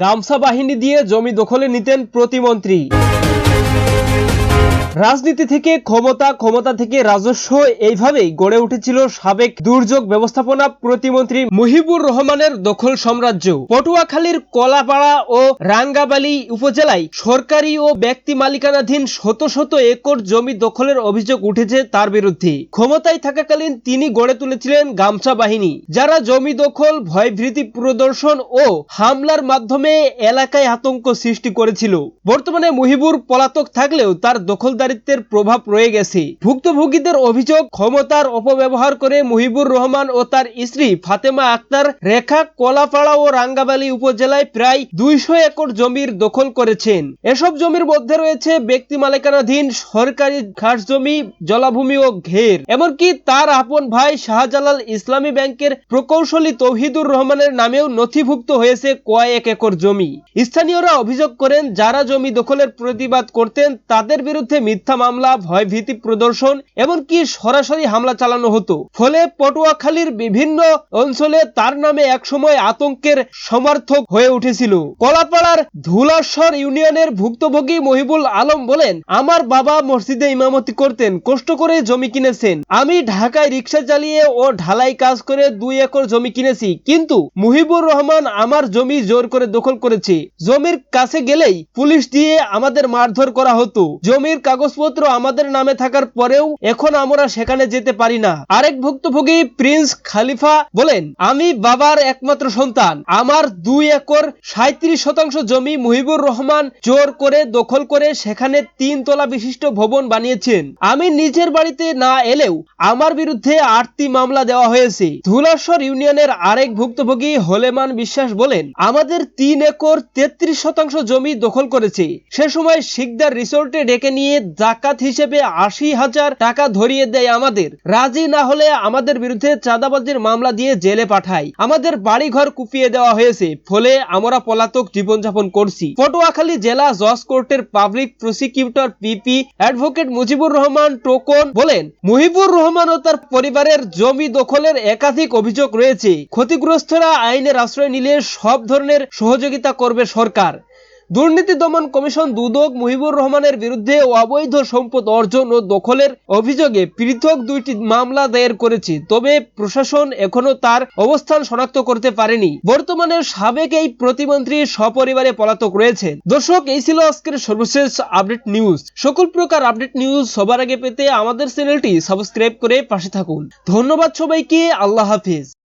গামছা বাহিনী দিয়ে জমি দখলে নিতেন প্রতিমন্ত্রী। রাজনীতি থেকে ক্ষমতা ক্ষমতা থেকে রাজস্ব, এইভাবেই গড়ে উঠেছিল সাবেক দুর্যোগ ব্যবস্থাপনা প্রতিমন্ত্রী মুহিবুর রহমানের দখল সাম্রাজ্য পটুয়াখালীর কলাপাড়া ও রাঙ্গাবালী উপজেলায় সরকারি ও ব্যক্তি মালিকানাধীন শত শত একর জমি দখলের অভিযোগ উঠেছে তার বিরুদ্ধে। ক্ষমতায় থাকাকালীন তিনি গড়ে তুলেছিলেন গামছা বাহিনী, যারা জমি দখল, ভয়ভীতি প্রদর্শন ও হামলার মাধ্যমে এলাকায় আতঙ্ক সৃষ্টি করেছিল। বর্তমানে মুহিবুর পলাতক থাকলেও তার দখলদারিত্বের প্রভাব রয়ে গেছে। ভুক্তভোগীদের অভিযোগ, ক্ষমতার অপব্যবহার করে মুহিবুর রহমান ও তার স্ত্রী ফাতেমা আক্তার রেখা, কলাপাড়া ও রাঙ্গাবালী উপজেলায় প্রায় দুইশো একর জমির দখল করেছেন। এসব জমির মধ্যে রয়েছে ব্যক্তি মালিকানাধীন সরকারি ঘাস জমি জলাভূমি ও ঘের। এমনকি তার আপন ভাই শাহজালাল ইসলামী ব্যাংকের প্রকৌশলী তৌহিদুর রহমানের নামেও নথিভুক্ত হয়েছে কয়েক একর জমি। স্থানীয়রা অভিযোগ করেন, যারা জমি দখলের প্রতিবাদ করতেন, তাদের বিরুদ্ধে মিথ্যা মামলা, ভয়ভীতি প্রদর্শন এমনকি সরাসরি হামলা চালানো হতো। ফলে পটুয়াখালীর বিভিন্ন অঞ্চলে তার নামে একসময় আতঙ্কের সমর্থক হয়ে উঠেছিল। কলাপাড়ার ধুলাশ্বর ইউনিয়নের ভুক্তভোগী মহিবুল আলম বলেন, আমার বাবা মসজিদে ইমামতি করতেন, কষ্ট করে জমি কিনেছেন। আমি ঢাকায় রিক্সা চালিয়ে ও ঢালাই কাজ করে দুই একর জমি কিনেছি, কিন্তু মুহিবুর রহমান আমার জমি জোর করে দখল করেছে। জমির কাছে গেলেই পুলিশ দিয়ে আমাদের মারধর করা হতো। জমির কাগজপত্র আমাদের নামে থাকার পরেও এখন আমরা সেখানে যেতে পারি না। আরেক ভুক্তভোগী প্রিন্স খালিফা বলেন, আমি বাবার একমাত্র সন্তান। আমার দুই একর সাঁত্রিশ শতাংশ জমি মুহিবুর রহমান জোর করে দখল করে সেখানে তিন তলা বিশিষ্ট ভবন বানিয়েছেন। আমি নিজের বাড়িতে না এলেও আমার বিরুদ্ধে আটটি মামলা দেওয়া হয়েছে। ধুলাশ্বর ইউনিয়নের আরেক ভুক্তভোগী হলেমান বিশ্বাস বলেন, আমাদের তিন একর তেত্রিশ শতাংশ জমি দখল করেছে। সে সময় শিকদার রিসোর্টে ডেকে নিয়ে জাকাত হিসেবে আশি হাজার টাকা ধরিয়ে দেয় আমাদের। রাজি না হলে আমাদের বিরুদ্ধে চাঁদাবাজির মামলা দিয়ে জেলে পাঠায় আমাদের বাড়িঘর কুপিয়ে দেওয়া হয়েছে। ফলে আমরা পলাতক জীবনযাপন করছি। পটুয়াখালী জেলা জজ কোর্টের public prosecutor PP advocate Mujibur Rahman Tokon বলেন, মুহিবুর রহমান ও তার পরিবারের জমি দখলের একাধিক অভিযোগ রয়েছে। ক্ষতিগ্রস্তরা আইনের আশ্রয় নিলে সব ধরনের সহযোগিতা করবে সরকার। দুর্নীতি দমন কমিশন দুদক মুহিবুর রহমানের বিরুদ্ধে অবৈধ সম্পদ অর্জন ও দখলের অভিযোগে পৃথক দুইটি মামলা দায়ের করেছে। তবে প্রশাসন এখনও তার অবস্থান শনাক্ত করতে পারেনি। বর্তমানে সাবেক এই প্রতিমন্ত্রী সপরিবারে পলাতক রয়েছেন। দর্শক, এই ছিল আজকের সর্বশেষ আপডেট নিউজ। সকল প্রকার আপডেট নিউজ সবার আগে পেতে আমাদের চ্যানেলটি সাবস্ক্রাইব করে পাশে থাকুন। ধন্যবাদ সবাইকে, আল্লাহ হাফিজ।